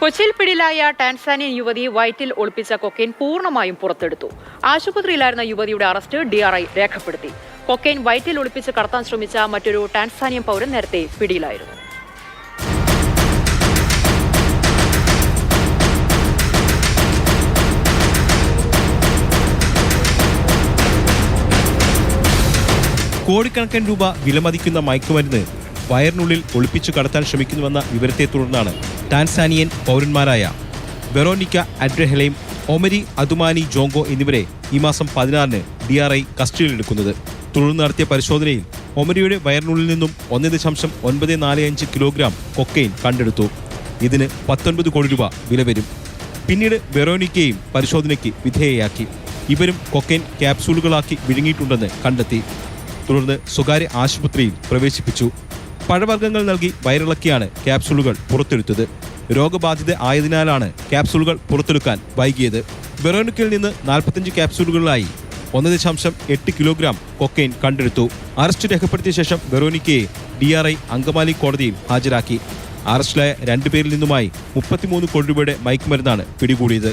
കൊച്ചിയിൽ പിടിയിലായ ടാൻസാനിയൻ യുവതി വയറ്റിൽ ഒളിപ്പിച്ച കൊക്കൈൻ പൂർണമായും പുറത്തെടുത്തു. ആശുപത്രിയിലായിരുന്ന യുവതിയുടെ അറസ്റ്റ് ഡിആർഐ രേഖപ്പെടുത്തി. കൊക്കൈൻ വയറ്റിൽ ഒളിപ്പിച്ച് കടത്താൻ ശ്രമിച്ച മറ്റൊരു ടാൻസാനിയൻ പൗരൻ നേരത്തെ പിടിയിലായിരുന്നു. കോടിക്കണക്കിന് രൂപ വിലമതിക്കുന്ന മയക്കുമരുന്ന് വയറിനുള്ളിൽ ഒളിപ്പിച്ചു കടത്താൻ ശ്രമിക്കുന്നുവെന്ന വിവരത്തെ തുടർന്നാണ് ടാൻസാനിയൻ പൗരന്മാരായ വെറോനിക്ക അഡ്രഹലെയും ഒമരി അതുമാനി ജോങ്കോ എന്നിവരെ ഈ മാസം പതിനാറിന് ഡി ആർ ഐ കസ്റ്റഡിയിലെടുക്കുന്നത്. തുടർന്ന് നടത്തിയ പരിശോധനയിൽ ഒമരിയുടെ വയറിനുള്ളിൽ നിന്നും ഒന്ന് ദശാംശം ഒൻപത് നാല് അഞ്ച് കിലോഗ്രാം കൊക്കൈൻ കണ്ടെടുത്തു. ഇതിന് പത്തൊൻപത് കോടി രൂപ വില വരും. പിന്നീട് വെറോനിക്കയും പരിശോധനയ്ക്ക് വിധേയയാക്കി. ഇവരും കൊക്കൈൻ ക്യാപ്സൂളുകളാക്കി വിഴുങ്ങിയിട്ടുണ്ടെന്ന് കണ്ടെത്തി. തുടർന്ന് സ്വകാര്യ ആശുപത്രിയിൽ പ്രവേശിപ്പിച്ചു. പഴവർഗങ്ങൾ നൽകി വയറിളക്കിയാണ് ക്യാപ്സൂളുകൾ പുറത്തെടുത്തത്. രോഗബാധിത ആയതിനാലാണ് ക്യാപ്സൂളുകൾ പുറത്തെടുക്കാൻ വൈകിയത്. വെറോനിക്കയിൽ നിന്ന് നാൽപ്പത്തഞ്ച് ക്യാപ്സൂളുകളിലായി ഒന്ന് ദശാംശം എട്ട് കിലോഗ്രാം കൊക്കൈൻ കണ്ടെടുത്തു. അറസ്റ്റ് രേഖപ്പെടുത്തിയ ശേഷം വെറോനിക്കയെ ഡി ആർ ഐ അങ്കമാലി കോടതിയിൽ ഹാജരാക്കി. അറസ്റ്റിലായ രണ്ടുപേരിൽ നിന്നുമായി മുപ്പത്തിമൂന്ന് കോടി രൂപയുടെ മയക്കുമരുന്നാണ് പിടികൂടിയത്.